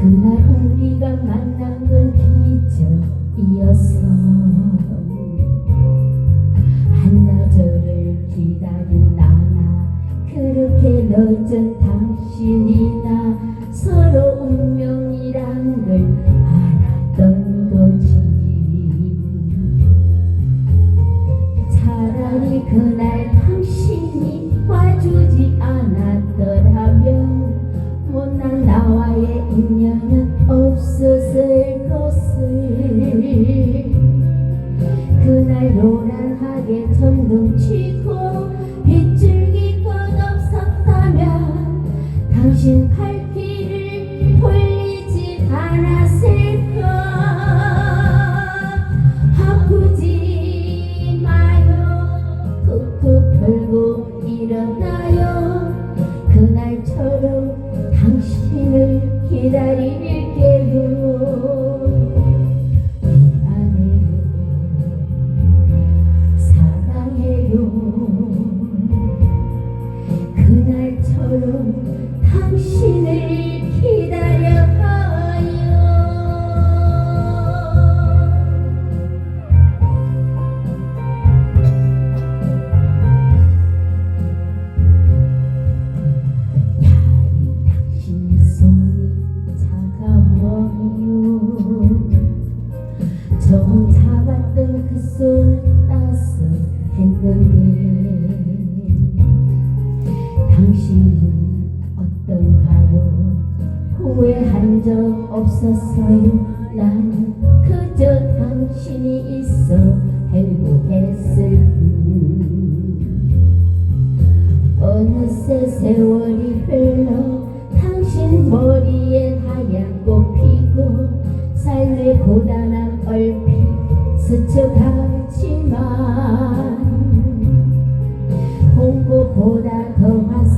그날 우리가 만난 건 기적이었어 한나절을 기다린 나나 그렇게 넓은 당신이나 서로 운명이란 걸 당신을 기다릴게요. 미안해요. 사랑해요. 그날처럼 후회한 적 없었어요. 난 그저 당신이 있어 행복했을 뿐. 어느새 세월이 흘러 당신 머리에 하얀 꽃 피고 삶의 고단함 얼핏 스쳐가지만 본 것보다 더 화사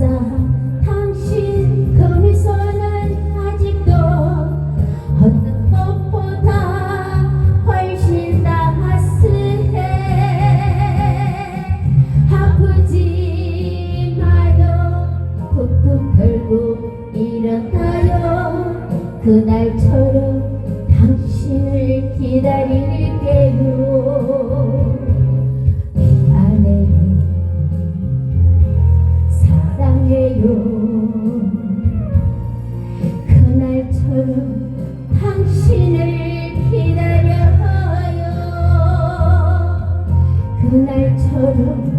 그날처럼 당신을 기다릴게요. 그날처럼 당신을 기다려요. 그날처럼